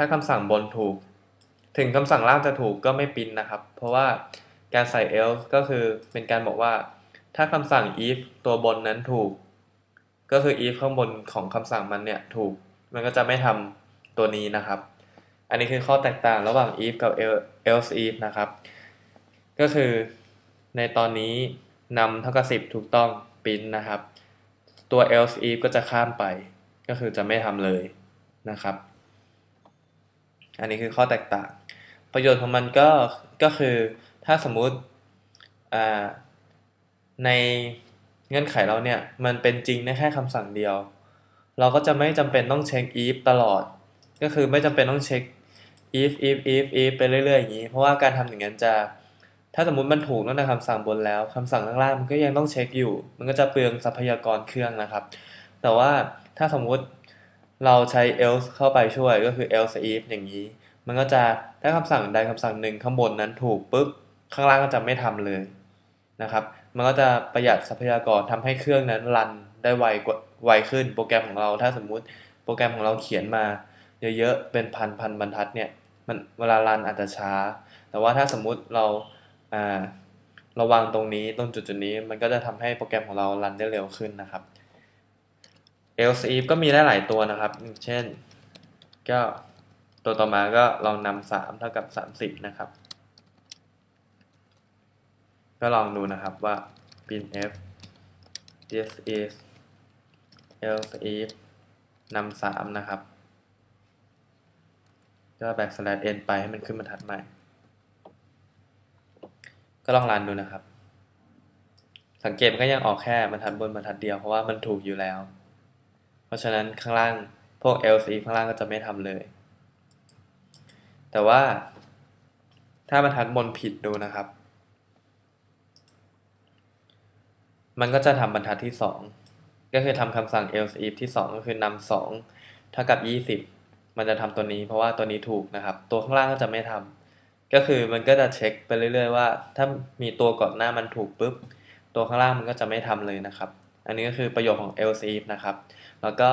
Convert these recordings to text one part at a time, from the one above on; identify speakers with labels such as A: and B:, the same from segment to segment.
A: ถ้าคำสั่งบนถูก ถึงคำสั่งล่างจะถูกก็ไม่ปรินนะครับ เพราะว่าการใส่ else ก็คือเป็นการบอกว่า ถ้าคำสั่ง if ตัวบนนั้นถูก ก็คือ if ข้างบนของคำสั่งมันเนี่ยถูก มันก็จะไม่ทำตัวนี้นะครับ อันนี้คือข้อแตกต่างระหว่าง if กับ else if นะครับ ก็คือในตอนนี้นำเท่ากับ10 ถูกต้องปรินนะครับ ตัว else if ก็จะข้ามไป ก็คือจะไม่ทำเลยนะครับ อันนี้คือข้อแตกต่าง ประโยชน์ของมันก็ก็คือถ้าสมมุติในเงื่อนไขเราเนี่ยมันเป็นจริงได้แค่คำสั่งเดียว เราก็จะไม่จำเป็นต้องเช็ค if ตลอด ก็คือไม่จำเป็นต้องเช็ค if if if if ไปเรื่อยๆอย่างนี้ เพราะว่าการทำอย่างนั้นจะ ถ้าสมมติมันถูกตั้งแต่คำสั่งบนแล้วคำสั่งข้างล่างมันก็ยังต้องเช็คอยู่ มันก็จะเปลืองทรัพยากรเครื่องนะครับ แต่ว่าถ้าสมมุติ เราใช้ else เข้าไปช่วยก็คือ else if อย่างนี้ มันก็จะถ้าคำสั่งใดคำสั่งหนึ่งข้างบนนั้นถูกปุ๊บข้างล่างก็จะไม่ทำเลยนะครับ มันก็จะประหยัดทรัพยากรทำให้เครื่องนั้นรันได้ไวกว่าไวขึ้น โปรแกรมของเราถ้าสมมุติโปรแกรมของเราเขียนมา เยอะๆเป็นพันพันบรรทัดเนี่ยมันเวลารันอาจจะช้า แต่ว่าถ้าสมมุติเราระวังตรงนี้ตรงจุดจุดนี้มันก็จะทำให้โปรแกรมของเรารันได้เร็วขึ้นนะครับ else if ก็มีได้หลายตัวนะครับ เช่น ก็ตัวต่อมาก็ลองนำสามเท่ากับสามสิบนะครับ ก็ลองดูนะครับว่า printf this is else if นำสามนะครับก็ backslash n ไปให้มันขึ้นบรรทัดใหม่ ก็ลองรันดูนะครับ สังเกตมันก็ยังออกแค่บรรทัดบนบรรทัดเดียวเพราะว่ามันถูกอยู่แล้ว เพราะฉะนั้นข้างล่างพวก else if ข้างล่างก็จะไม่ทำเลย แต่ว่าถ้าบรรทัดบนผิดดูนะครับ มันก็จะทำบรรทัดที่ 2 ก็คือทำคำสั่ง else if ที่ 2 ก็คือนำ2เท่ากับ 20 มันจะทำตัวนี้เพราะว่าตัวนี้ถูกนะครับ ตัวข้างล่างก็จะไม่ทำก็คือมันก็จะเช็คไปเรื่อย ๆ ว่า ถ้ามีตัวก่อนหน้ามันถูกปุ๊บ ตัวข้างล่างมันก็จะไม่ทำเลยนะครับ อันนี้ก็คือประโยชน์ของ else if นะครับ แล้วก็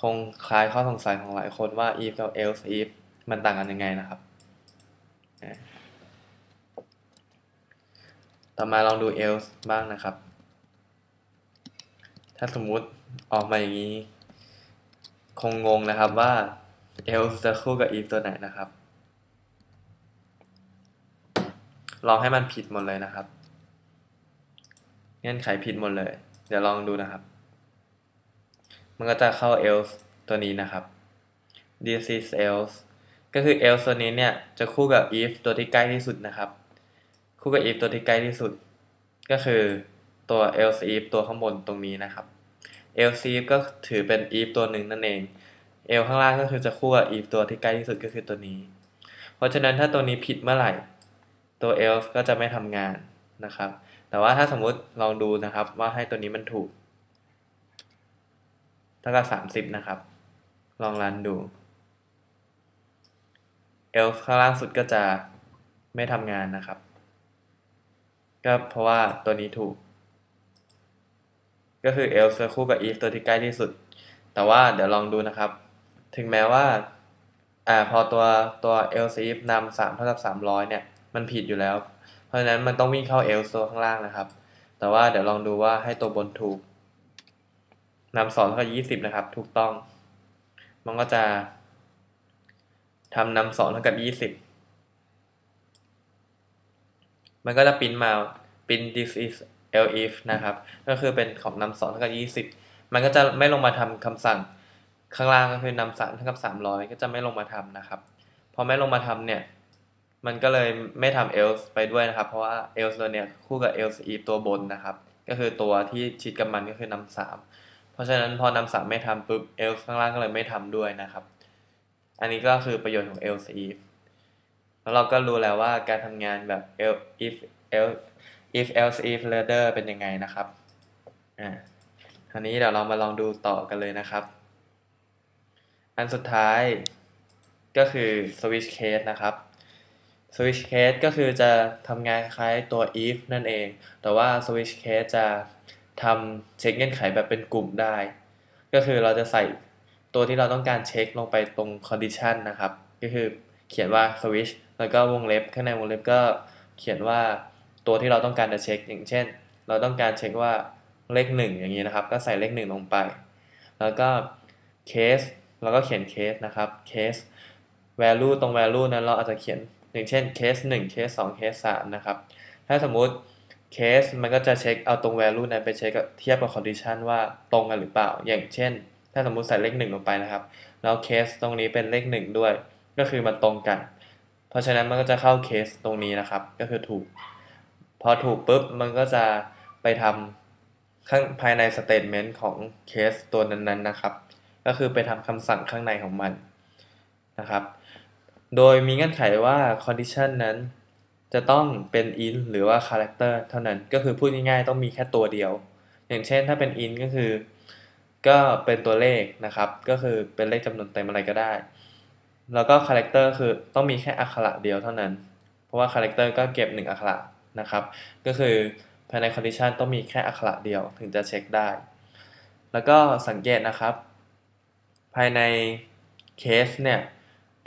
A: คงคลายข้อสงสัยของหลายคนว่า if กับ else if มันต่างกันยังไงนะครับ ต่อมาลองดู else บ้างนะครับ ถ้าสมมุติออกมาอย่างนี้ คงงงนะครับว่า else จะคู่กับ if ตัวไหนนะครับ ลองให้มันผิดหมดเลยนะครับ เงื่อนไขผิดหมดเลย ดี๋ยวลองดูนะครับ มันก็จะเข้า else ตัวนี้นะครับ this is else ก็คือ else ตัวนี้เนี่ยจะคู่กับ if ตัวที่ใกล้ที่สุดนะครับ คู่กับ if ตัวที่ใกล้ที่สุด ก็คือตัว else if ตัวข้างบนตรงนี้นะครับ else if ก็ถือเป็น if ตัวหนึ่งนั่นเอง else ข้างล่างก็คือจะคู่กับ if ตัวที่ใกล้ที่สุดก็คือตัวนี้ เพราะฉะนั้นถ้าตัวนี้ผิดเมื่อไหร่ ตัว else ก็จะไม่ทำงานนะครับ แต่ว่าถ้าสมมุติลองดูนะครับว่าให้ตัวนี้มันถูกเท่ากับสามสิบนะครับ ลองรันดู else ข้างล่างสุดก็จะไม่ทำงานนะครับ ก็เพราะว่าตัวนี้ถูก ก็คือ else คู่กับ if ตัวที่ใกล้ที่สุด แต่ว่าเดี๋ยวลองดูนะครับ ถึงแม้ว่าอ่าพอตัวตัว else if นำสามเท่ากับสามร้อยเนี่ย มันผิดอยู่แล้ว ราะฉะนั้นมันต้องวิ่งเข้า else ตัวข้างล่างนะครับ แต่ว่าเดี๋ยวลองดูว่าให้ตัวบนถูกนำสองเท่ากับยี่สิบนะครับ ถูกต้อง มันก็จะทำนำสองเท่ากับยี่สิบมันก็จะปิ้นมาปิ้น this is elif นะครับ ก็คือเป็นของนำสองเท่ากับยี่สิบมันก็จะไม่ลงมาทำคำสั่งข้างล่างก็คือนำสามเท่ากับสามร้อยก็จะไม่ลงมาทำนะครับ พอไม่ลงมาทำเนี่ย มันก็เลยไม่ทำ else ไปด้วยนะครับ เพราะว่า else ตัวเนี้ยคู่กับ else if ตัวบนนะครับ ก็คือตัวที่ชิดกับมันก็คือนำสามเพราะฉะนั้นพอนำสามไม่ทำปุ๊บ else ข้างล่างก็เลยไม่ทำด้วยนะครับ อันนี้ก็คือประโยชน์ของ else if แล้วเราก็รู้แล้วว่าการทำงานแบบ if else if else if later เป็นยังไงนะครับอ่าทีนี้เดี๋ยวเรามาลองดูต่อกันเลยนะครับ อันสุดท้ายก็คือ switch case นะครับ switch case ก็คือจะทำงานคล้ายตัว if นั่นเอง แต่ว่า switch case จะทำเช็คเงื่อนไขแบบเป็นกลุ่มได้ ก็คือเราจะใส่ตัวที่เราต้องการเช็คลงไปตรง condition นะครับ ก็คือเขียนว่า switch แล้วก็วงเล็บ ข้างในวงเล็บก็เขียนว่าตัวที่เราต้องการจะเช็ค อย่างเช่น เราต้องการเช็คว่าเลขหนึ่งอย่างนี้นะครับ ก็ใส่เลขหนึ่งลงไป แล้วก็ case เราก็เขียน case นะครับ case value ตรง value นั้นเราอาจจะเขียน อย่างเช่น case 1 case 2 case 3นะครับ ถ้าสมมุติ case มันก็จะเช็คเอาตรง value นั้นไปเช็คกับเทียบกับ condition ว่าตรงกันหรือเปล่า อย่างเช่น ถ้าสมมุติใส่เลข1ลงไปนะครับแล้ว case ตรงนี้เป็นเลข1ด้วย ก็คือมันตรงกัน เพราะฉะนั้นมันก็จะเข้า case ตรงนี้นะครับ ก็คือถูก พอถูกปุ๊บมันก็จะไปทำข้างภายใน statement ของ case ตัวนั้นๆนะครับ ก็คือไปทำคำสั่งข้างในของมันนะครับ โดยมีเงื่อนไขว่า condition นั้น จะต้องเป็น int หรือว่า character เท่านั้นก็คือพูดง่ายๆต้องมีแค่ตัวเดียว อย่างเช่นถ้าเป็น int ก็คือ ก็เป็นตัวเลขนะครับ ก็คือเป็นเลขจำนวนเต็มอะไรก็ได้ แล้วก็ character คือต้องมีแค่อักขระเดียวเท่านั้น เพราะว่า character ก็เก็บ 1 อักขระนะครับ ก็คือภายใน condition ต้องมีแค่อักขระเดียวถึงจะเช็คได้ แล้วก็สังเกตนะครับ ภายใน case เนี่ย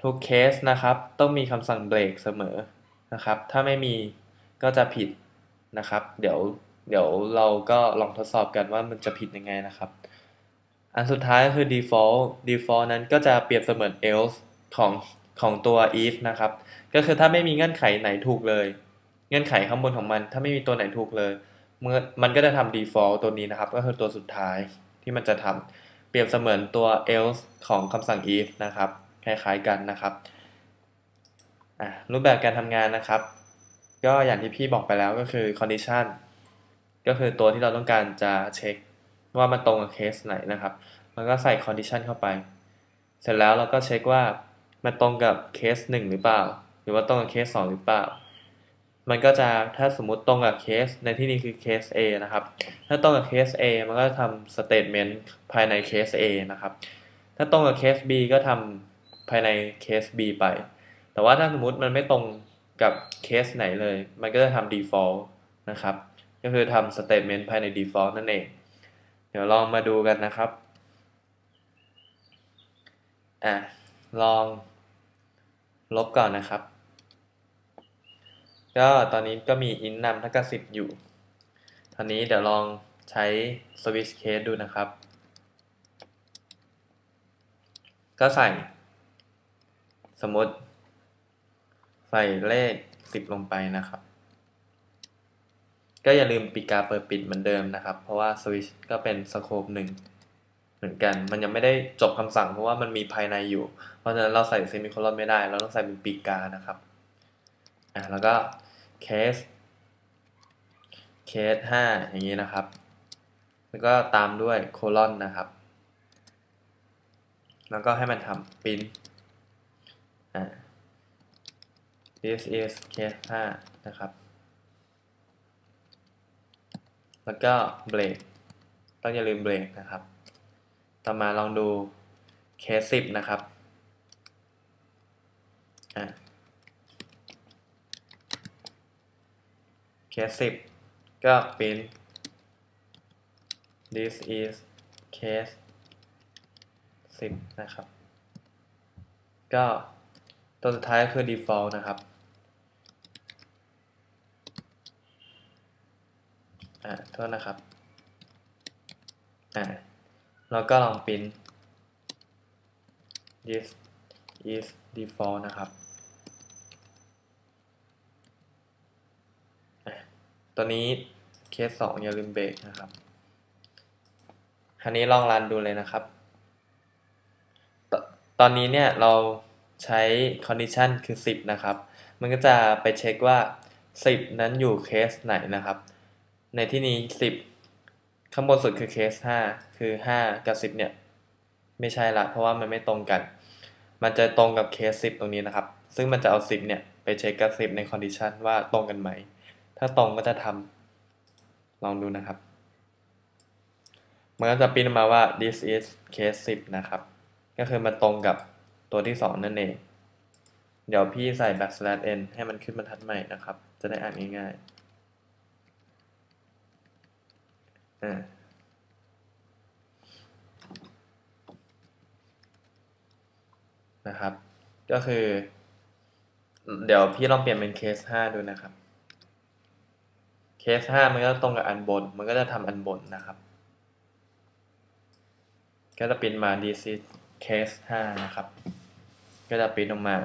A: ทุกเคสนะครับ ต้องมีคำสั่งเบรกเสมอนะครับ ถ้าไม่มีก็จะผิดนะครับ เดี๋ยวเดี๋ยวเราก็ลองทดสอบกันว่ามันจะผิดยังไงนะครับ อันสุดท้ายก็คือ default default นั้นก็จะเปรียบเสมือน else ของของตัว if นะครับ ก็คือถ้าไม่มีเงื่อนไขไหนถูกเลย เงื่อนไขข้างบนของมัน ถ้าไม่มีตัวไหนถูกเลยเมื่อมันก็จะทำ default ตัวนี้นะครับ ก็คือตัวสุดท้ายที่มันจะทำเปรียบเสมือนตัว else ของคำสั่ง if นะครับ คล้ายๆกันนะครับรูปแบบการทำงานนะครับ ก็อย่างที่พี่บอกไปแล้วก็คือ condition ก็คือตัวที่เราต้องการจะเช็คว่ามันตรงกับเคสไหนนะครับ มันก็ใส่ condition เข้าไป เสร็จแล้วเราก็เช็คว่ามันตรงกับเคส 1 หรือเปล่า หรือว่าตรงกับเคส 2 หรือเปล่า มันก็จะถ้าสมมุติตรงกับเคสในที่นี้คือเคส A นะครับ ถ้าตรงกับเคส A มันก็ทำ statement ภายในเคส A นะครับ ถ้าตรงกับเคส B ก็ทำ ภายในเคส B ไป แต่ว่าถ้าสมมติมันไม่ตรงกับเคสไหนเลย มันก็จะทำ default นะครับ ก็คือทำ statement ภายใน default นั่นเอง เดี๋ยวลองมาดูกันนะครับ อะ ลองลบก่อนนะครับ ก็ตอนนี้ก็มี int นำเท่ากับ10 อยู่ทีนี้เดี๋ยวลองใช้ switch case ดูนะครับ ก็ใส่ สมมติ ใส่เลข10ลงไปนะครับ ก็อย่าลืมปิดการเปิดปิดเหมือนเดิมนะครับ เพราะว่า switch ก็เป็นสโคปหนึ่งเหมือนกัน มันยังไม่ได้จบคำสั่งเพราะว่ามันมีภายในอยู่ เพราะฉะนั้นเราใส่เซมิโคลอนไม่ได้ เราต้องใส่เป็นปีกานะครับอะแล้วก็เคสเคสห้าอย่างนี้นะครับ แล้วก็ตามด้วยโคลอนนะครับ แล้วก็ให้มันทำปิน อ่า this is case 5นะครับ แล้วก็เบรกต้องอย่าลืมเบรกนะครับ ต่อมาลองดูเคส10 นะครับอ่าเคส10 ก็เป็น this is case 10 นะครับ ก็ ตัวสุดท้ายคือ default นะครับอ่าโทษนะครับอ่าแล้วก็ลองพิมพ์ this is default นะครับ ตัวนี้เคส 2 อย่าลืมเบรกนะครับคันนี้ลองรันดูเลยนะครับตตอนนี้เนี่ยเรา ใช้ condition คือ 10 นะครับ มันก็จะไปเช็คว่า 10 นั้นอยู่เคสไหนนะครับ ในที่นี้ 10 ข้างบนสุดคือเคส 5 คือ 5 กับ 10 เนี่ย ไม่ใช่ละ เพราะว่ามันไม่ตรงกัน มันจะตรงกับเคส 10 ตรงนี้นะครับ ซึ่งมันจะเอา 10 เนี่ย ไปเช็คกับ 10 ใน condition ว่าตรงกันไหม ถ้าตรงก็จะทำลองดูนะครับ มันก็จะปิ้นมาว่า this is case 10 นะครับ ก็คือมันตรงกับ ตัวที่ 2 นั่นเอง เดี๋ยวพี่ใส่ backslash n ให้มันขึ้นบรรทัดใหม่นะครับ จะได้อ่านง่ายๆนะครับ ก็คือ เดี๋ยวพี่ลองเปลี่ยนเป็นเคสห้าดูนะครับ เคสห้ามันก็ตรงกับอันบน มันก็จะทำอันบนนะครับ ก็จะเปริ้นมา this is case 5นะครับ ก็จะปริ้นออกมา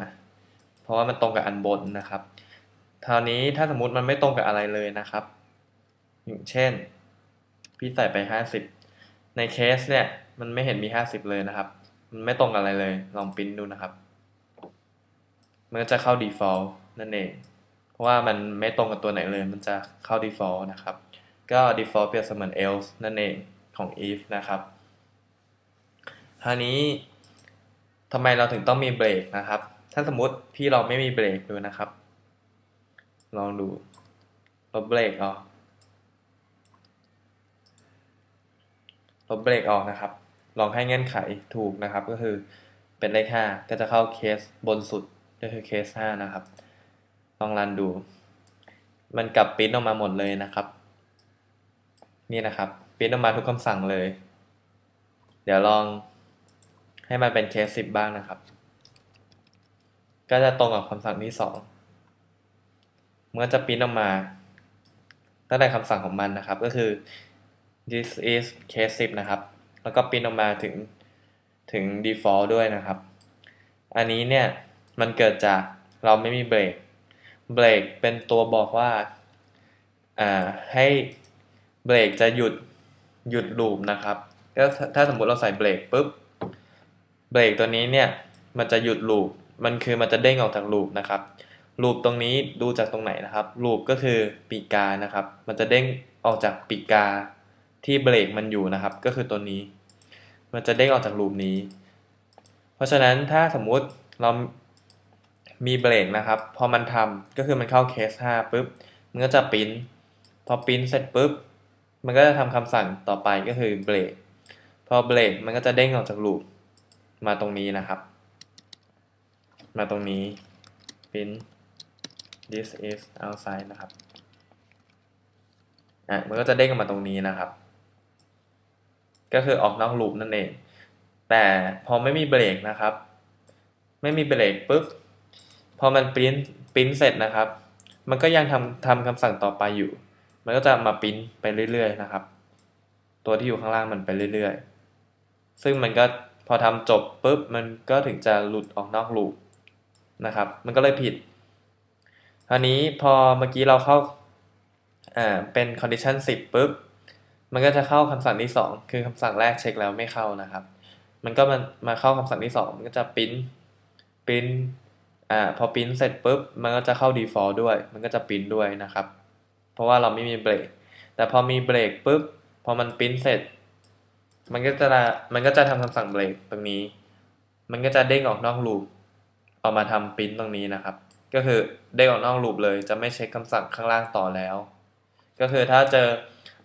A: เพราะว่ามันตรงกับอันบนนะครับคราวนี้ถ้าสมมติมันไม่ตรงกับอะไรเลยนะครับ อย่างเช่น พี่ใส่ไป 50 ในเคสเนี่ยมันไม่เห็นมี 50 เลยนะครับ มันไม่ตรงกับอะไรเลย ลองปริ้นดูนะครับ มันก็จะเข้า default นั่นเอง เพราะว่ามันไม่ตรงกับตัวไหนเลย มันจะเข้า default นะครับ ก็ default เปรียบเสมือน else นั่นเองของ if นะครับคราวนี้ ทำไมเราถึงต้องมีเบรกนะครับ ถ้าสมมติพี่เราไม่มีเบรกดูนะครับ ลองดูลบเบรกออกลบเบรกออกนะครับ ลองให้เงื่อนไขถูกนะครับ ก็คือเป็นเลข5ก็จะเข้าเคสบนสุดก็คือเคส5นะครับ ลองรันดู มันกลับปริ้นออกมาหมดเลยนะครับ นี่นะครับปริ้นออกมาทุกคำสั่งเลย เดี๋ยวลอง ให้มันเป็นเคสสิบบ้างนะครับ ก็จะตรงกับคำสั่งที่สองเมื่อจะปริ้นออกมา ตั้งแต่คำสั่งของมันนะครับ ก็คือ this is case 10 นะครับ แล้วก็ปริ้นออกมาถึงถึง default ด้วยนะครับ อันนี้เนี่ย มันเกิดจากเราไม่มีเบรก เบรกเป็นตัวบอกว่าอ่าให้เบรกจะหยุดหยุดลูปนะครับ ก็ถ้าสมมุติเราใส่เบรกปุ๊บ เบรกตัวนี้เนี่ยมันจะหยุดลูปมันคือมันจะเด้งออกจากลูปนะครับลูปตรงนี้ดูจากตรงไหนนะครับลูปก็คือปีกานะครับ มันจะเด้งออกจากปีกาที่เบรกมันอยู่นะครับ ก็คือตัวนี้ มันจะเด้งออกจากลูปนี้ เพราะฉะนั้นถ้าสมมุติเรามีเบรกนะครับ พอมันทำก็คือมันเข้าเคส5ปุ๊บมันก็จะปิ้นพอปิ้นเสร็จปุ๊บมันก็จะทำคำสั่งต่อไปก็คือเบรกพอเบรกมันก็จะเด้งออกจากลูป มาตรงนี้นะครับ มาตรงนี้ print this is outside นะครับอะมันก็จะเด้งมาตรงนี้นะครับ ก็คือออกนอกลูปนั่นเอง แต่พอไม่มีเบรกนะครับ ไม่มีเบรกปุ๊บ พอมันปริ้นปริ้นเสร็จนะครับ มันก็ยังทำทำคำสั่งต่อไปอยู่ มันก็จะมาปริ้นไปเรื่อยๆนะครับ ตัวที่อยู่ข้างล่างมันไปเรื่อยๆ ซึ่งมันก็ อทำจบปุ๊บมันก็ถึงจะหลุดออกนอกลูปนะครับ มันก็เลยผิดคราวนี้พอเมื่อกี้เราเข้าอ่าเป็น condition 10ปุ๊บมันก็จะเข้าคำสั่งที่ 2 คือคำสั่งแรกเช็คแล้วไม่เข้านะครับ มันก็มามาเข้าคำสั่งที่ 2 มันก็จะพิมพ์พิมพ์อ่าพอพิมพ์เสร็จปุ๊บมันก็จะเข้า default ด้วย มันก็จะพิมพ์ด้วยนะครับ เพราะว่าเราไม่มีเบรกแต่พอมีเบรกปุ๊บพอมันพิมพ์เสร็จ มันก็จะมันก็จะทำคำสั่งเบรกตรงนี้ มันก็จะเด้งออกนอกลูปออกมาทำปริ้นตรงนี้นะครับ ก็คือเด้งออกนอกลูปเลย จะไม่เช็คคำสั่งข้างล่างต่อแล้ว ก็คือถ้าเจอ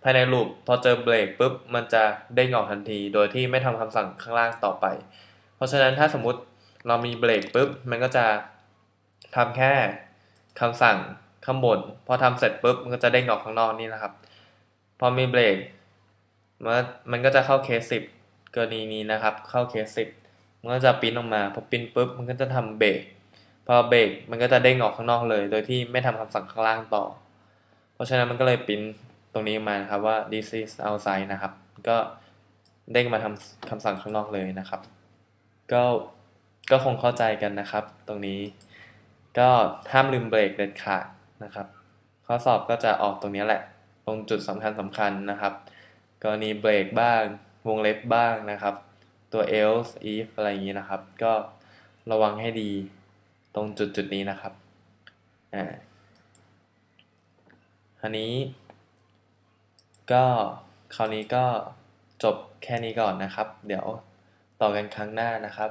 A: ภายในลูปพอเจอเบรกปุ๊บมันจะเด้งออกทันที โดยที่ไม่ทำคำสั่งข้างล่างต่อไป เพราะฉะนั้นถ้าสมมติเรามีเบรกปุ๊บมันก็จะทำแค่คำสั่งข้างบน พอทำเสร็จปุ๊บมันก็จะเด้งออกข้างนอกนี่นะครับ พอมีเบรก มันมันก็จะเข้าเคสสิบกรณีนี้นะครับ เข้าเคสสิบมันก็จะปิ้นออกมาพอปิ้นปุ๊บมันก็จะทำเบรกพอเบรกมันก็จะเด้งออกข้างนอกเลย โดยที่ไม่ทำคำสั่งข้างล่างต่อ เพราะฉะนั้นมันก็เลยปิ้นตรงนี้มานะครับว่า this is outside นะครับ ก็เด้งมาทำคำสั่งข้างนอกเลยนะครับ ก็ก็คงเข้าใจกันนะครับ ตรงนี้ ก็ห้ามลืมเบรกเด็ดขาดนะครับ ข้อสอบก็จะออกตรงนี้แหละ ตรงจุดสำคัญสำคัญนะครับ กรณีเบรกบ้าง วงเล็บบ้างนะครับ ตัว else if อะไรอย่างนี้นะครับ ก็ระวังให้ดีตรงจุดจุดนี้นะครับอ่าอันนี้ ก็คราวนี้ก็จบแค่นี้ก่อนนะครับ เดี๋ยวต่อกันครั้งหน้านะครับ